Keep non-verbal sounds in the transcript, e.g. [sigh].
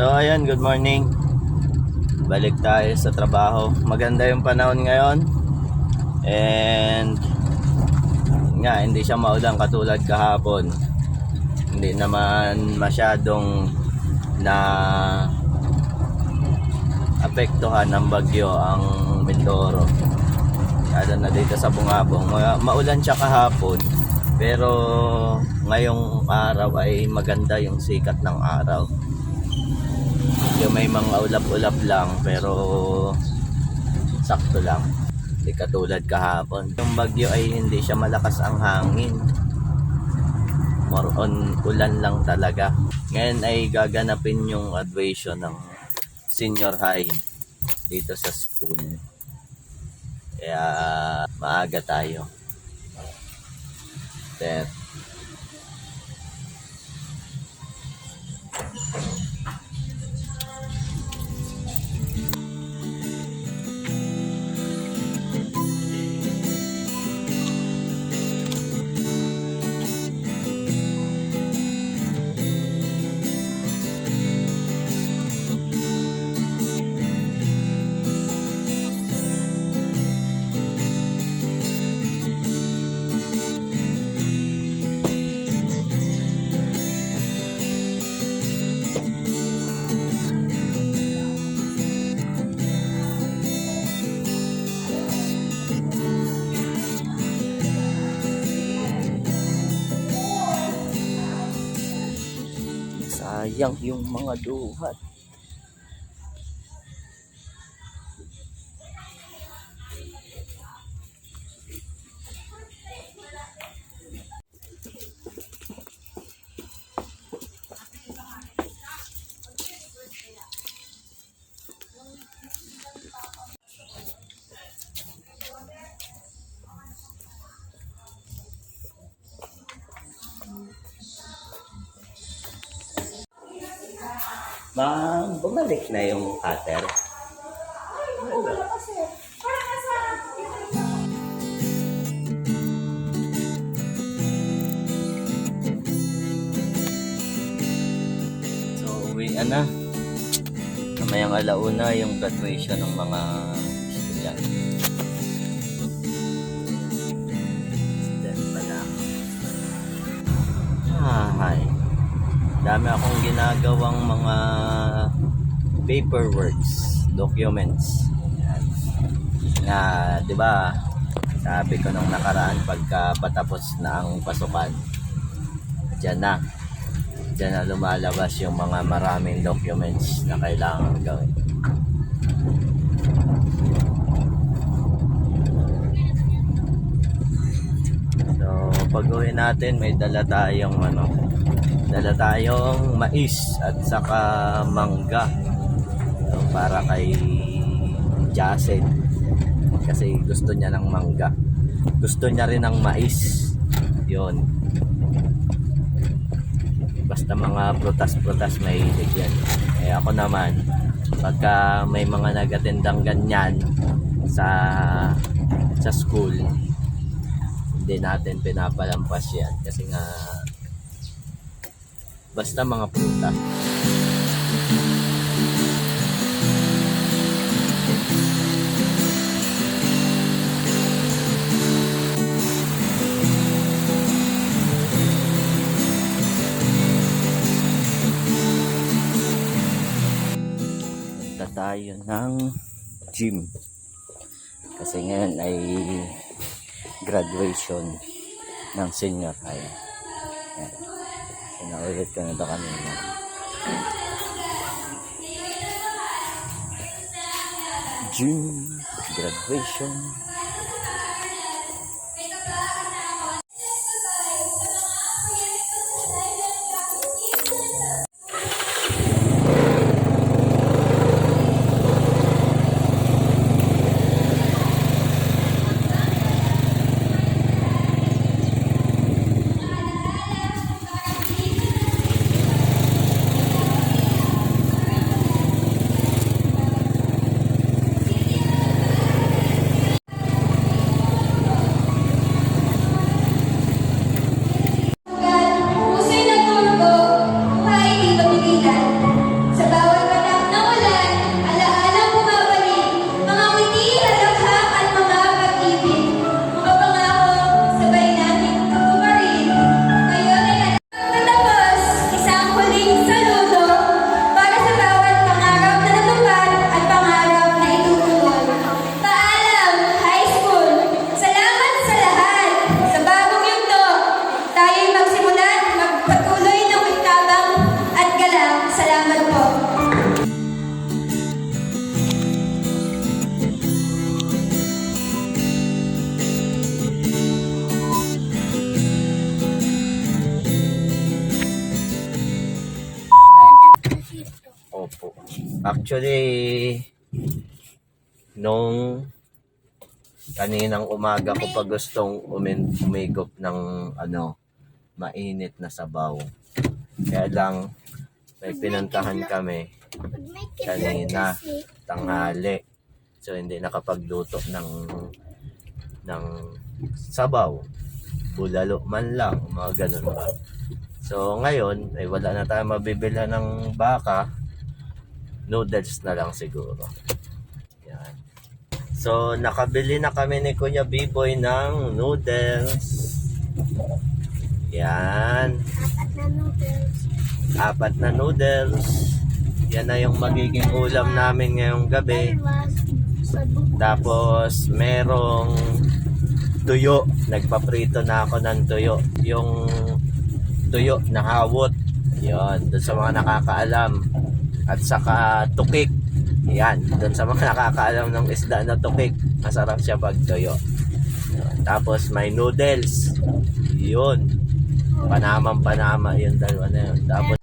So ayan, good morning. Balik tayo sa trabaho. Maganda yung panahon ngayon. And nga, hindi siya maulan katulad kahapon. Hindi naman masyadong na apektuhan ng bagyo ang Mindoro. Lalo na dito sa Bungabong. Ma- maulan siya kahapon. Pero ngayong araw ay maganda yung sikat ng araw. Yung may mga ulap-ulap lang pero sakto lang. Hindi katulad kahapon. Yung bagyo ay hindi siya malakas ang hangin. More on ulan lang talaga. Ngayon ay gaganapin yung admission ng senior high dito sa school. Kaya maaga tayo. Then, sayang yung mga duhat. Ma'am, bumalik na yung cutter. So, uwi na. Kamayang alauna yung graduation ng mga estudyante. Then. Ah, hi dami akong ginagawang mga paperworks, documents. Yan. Na, 'di ba? Sabi ko nung nakaraan pagka patapos na ang pasukan. Diyan na. Diyan na lumalabas yung mga maraming documents na kailangan gawin. So, pag uwi natin, may dala tayong ano, dala tayong mais at saka mangga. Para kay Jacen kasi gusto niya ng mangga. Gusto niya rin ng mais. Yon basta mga prutas-prutas may hilig yan. Eh ako naman pagka may mga nagatindang ganyan sa sa school hindi natin pinapalampas yan. Kasi nga Basta mga prutas. Tayo ng gym. Kasi ngayon ay graduation ng senior high. Yan. Pinaulit ko na ito kanina. June graduation. Actually, nung kaninang umaga ko pa gustong umin, umigop ng ano, mainit na sabaw. Kaya lang, may pinuntahan kami kanina, tanghali. So, hindi nakapagluto ng ng sabaw. Bulalo man lang, mga ganun ba. So, ngayon, ay wala na tayo mabibila ng baka. Noodles na lang siguro. Yan. So, nakabili na kami ni Kuya Biboy ng noodles. Yan. Apat na noodles. Apat na noodles. Yan na yung magiging ulam namin ngayong gabi. Tapos, merong tuyo. Nagpaprito na ako ng tuyo. Yung tuyo na hawot. Yon, doon sa mga nakakaalam at saka tukik. Yan, doon sa mga [laughs] nakakaalam ng isda na tukik, masarap siya pagtuyo. Tapos may noodles. Yun. Panamang panama yung dalawa na yun. Tapos